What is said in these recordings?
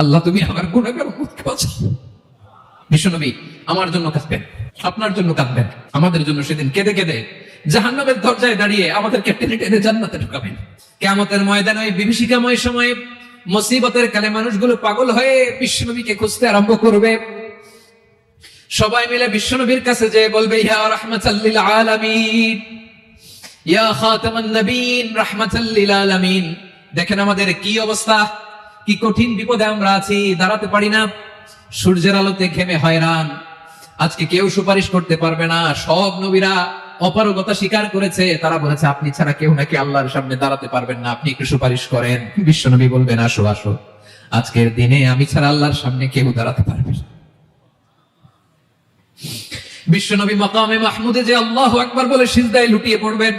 আল্লাহ তুমি আমার গুণাগার বিশ্বনবী আমার জন্য কাঁদবেন, আপনার জন্য কাঁদবেন, আমাদের জন্য সেদিন কেঁদে কেঁদে জাহান্নামের দরজায় দাঁড়িয়ে আমাদেরকে টেনে টেনে জান্নাতে ঢুকাবেন। কেমতের ময়দানে, ওই বিভীষিকাময় সময়ে মুসিবতের কালে মানুষগুলো পাগল হয়ে বিশ্বনবীকে খুঁজতে আরম্ভ করবে। সবাই মিলে বিশ্বনবীর কাছে যে বলবে, ইয়া রাহমাতাল্লিল আলামিন, ইয়া খাতামান নবীন রাহমাতাল্লিল আলামিন। দেখেন আমাদের কি অবস্থা? কি কঠিন বিপদে আমরা আছি, দাঁড়াতে পারি না। সূর্যের আলোতে ঘেমে হয়রান। আজকে কেউ সুপারিশ করতে পারবে না। সব নবীরা অপারগতা স্বীকার করেছে। তারা বলেছে, আপনি ছাড়া কেউ নাকি আল্লাহর সামনে দাঁড়াতে পারবেন না। আপনি একটু সুপারিশ করেন। বিশ্বনবী বলবেন, আসো আসো। আজকের দিনে আমি ছাড়া আল্লাহর সামনে কেউ দাঁড়াতে পারবে না। বিশ্বনবী মকামে মাহমুদে যে আল্লাহ আকবার বলে সিজদায় লুটিয়ে পড়বেন।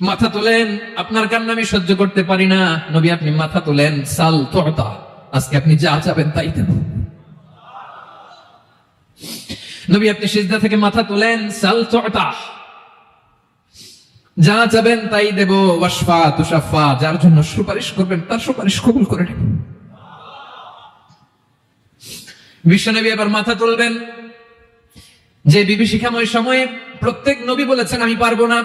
মাথা তোলেন, আপনার কান্না আমি সহ্য করতে পারি না। নবী, আপনি মাথা তোলেন, সাল তোতা আজকে আপনি যা চাবেন তাই দেব। নবী, আপনি সিজদা থেকে মাথা তোলেন, সাল তোতা যা চাবেন তাই দেব। ওয়াসফা তুষাফা যার জন্য সুপারিশ করবেন, তার সুপারিশ কবুল করে নেব। বিশ্বনবী এবার মাথা তুলবেন। যে বিভীষিকাময় সময়ে প্রত্যেক নবী বলেছেন, আমি পারব না।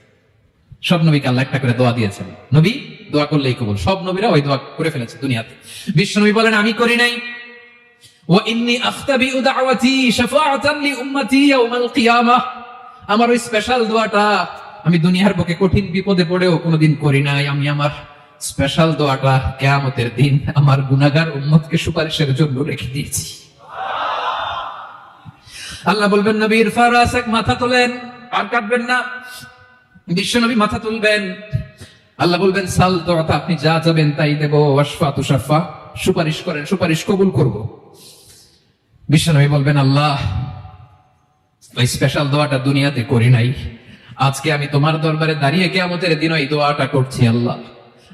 সব নবীকে আল্লাহ একটা করে দোয়া দিয়েছেন। নবী, দোয়া করলেই কবুল। সব নবীরা ওই দোয়া করে ফেলেছে দুনিয়াতে। বিশ্ব নবী বলেন, আমি করি নাই। আমার ওই স্পেশাল দোয়াটা আমি দুনিয়ার বুকে কঠিন বিপদে পড়েও কোনোদিন করি নাই। আমি আমার স্পেশাল দোয়াটা কেয়ামতের দিন আমার গুনাহগার উম্মতকে সুপারিশের জন্য রেখে দিয়েছি। আল্লাহ বলবেন, নবীর ফারাসাক মাথা তোলেন, আর কাটবেন না। বিশ্ব নবী মাথা তুলবেন। আল্লাহ বলবেন, সাল তো আপনি যা যাবেন তাই দেবো। ওয়াসফা তুষাফা সুপারিশ করেন, সুপারিশ কবুল করব। বিশ্ব নবী বলবেন, আল্লাহ ওই স্পেশাল দোয়াটা দুনিয়াতে করি নাই। আজকে আমি তোমার দরবারে দাঁড়িয়ে কে আমাদের দিন ওই দোয়াটা করছি, আল্লাহ।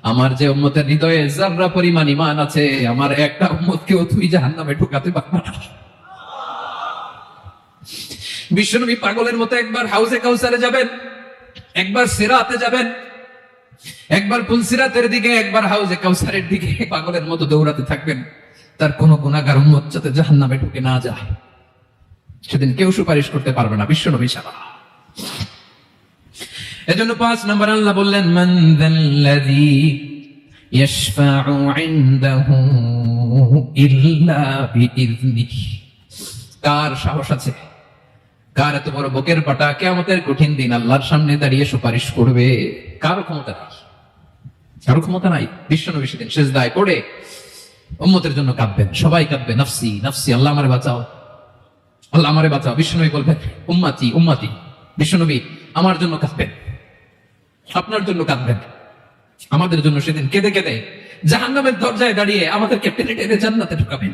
আমার যে উম্মতের হৃদয়ে যার্রা পরিমাণ ইমান আছে, আমার একটা উম্মতকেও তুমি জাহান্নামে ঢুকাতে পারবে না। বিশ্বনবী পাগলের মতো একবার হাউসে কাউসারে যাবেন। একবার সিরাতে যাবেন, একবার পুলসিরাতের দিকে, একবার হাউসে কাউসারের দিকে, পাগলের মতো দৌড়াতে থাকবেন। তার কোনো গুণাগার উন্মত যাতে জাহান নামে ঢুকে না যায়। সেদিন কেউ সুপারিশ করতে পারবে না, বিশ্বনবী ছাড়া। এজন্য পাঁচ নম্বর আল্লাহ বললেন, মান বিইذনিহি কার সাহস আছে? কার এত বড় বুকের পাটা? কেমতের কঠিন দিন আল্লাহর সামনে দাঁড়িয়ে সুপারিশ করবে। কারও ক্ষমতা নাই। কারও ক্ষমতা নাই। বিশ্বনবী সেদিন শেষ দায় পড়ে উম্মতের জন্য কাঁদবেন। সবাই কাঁদবে, নফসি নফসি, আল্লাহ আমারে বাঁচাও। আল্লাহ আমারে বাঁচাও। বিশ্বনবী বলবেন, উম্মাতি উম্মাতি। বিশ্বনবী, আমার জন্য কাঁদবেন। আপনার জন্য কাঁদবেন। আমাদের জন্য সেদিন কেঁদে কেঁদে জাহান্নামের দরজায় দাঁড়িয়ে আমাদেরকে টেনে টেনে জান্নাতে ঢুকাবেন।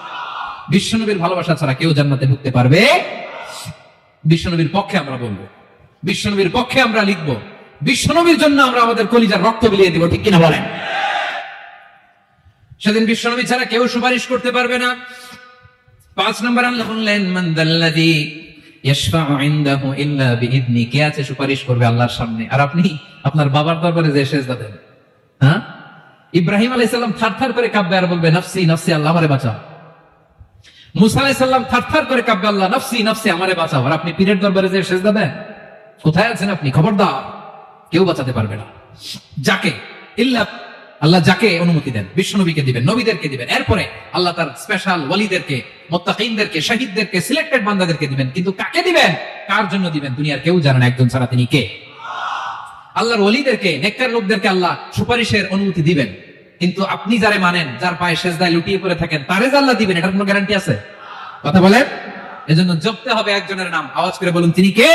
বিশ্বনবীর ভালোবাসা ছাড়া কেউ জান্নাতে ঢুকতে পারবে? বিশ্বনবীর পক্ষে আমরা বলব। বিশ্বনবীর পক্ষে আমরা লিখব, বিশ্বনবীর জন্য আমরা আমাদের কলিজার রক্ত বিলিয়ে দিব, ঠিক কিনা বলেন? সেদিন বিশ্বনবী ছাড়া কেউ সুপারিশ করতে পারবে না। পাঁচ নম্বর আল্লাহ বললেন, মান বিইذনি কে আছে সুপারিশ করবে আল্লাহর সামনে? আর আপনি, আপনার বাবার দরবারে যে সেজদা দেন হ্যাঁ? ইব্রাহিম আলাইহিস সালাম থারথার করে কাঁপবে আর বলবে, নফসি নফসি, আল্লাহ আমারে বাঁচাও। থারথার করে কাঁপবে, আল্লাহ, নফসি নফসি, আমারে বাঁচাও। আর আপনি দরবারে যে কোথায় আছেন আপনি? কেউ বাঁচাতে পারবে না। যাকে? ইল্লা আল্লাহ যাকে অনুমতি দেন? দিবেন, নবীদেরকে দিবেন। এরপরে আল্লাহ তার স্পেশাল ওয়ালিদেরকে, মোত্তাকিনদেরকে, শহীদদেরকে সিলেক্টেড বান্দাদেরকে দিবেন। কিন্তু কাকে দিবেন? কার জন্য দিবেন? দুনিয়ার কেউ জানে না একজন ছাড়া তিনি কে। আল্লাহর ওলিদেরকে নেককার লোকদেরকে আল্লাহ সুপারিশের অনুমতি দিবেন। কিন্তু আপনি যারে মানেন, যার পায়ে সেজদায় লুটিয়ে পড়ে থাকেন, তারে জাল্লা দিবেন, এটার কোনো গ্যারান্টি আছে? কথা বলেন? এজন্য জপতে হবে একজনের নাম। আওয়াজ করে বলুন, তিনি কে?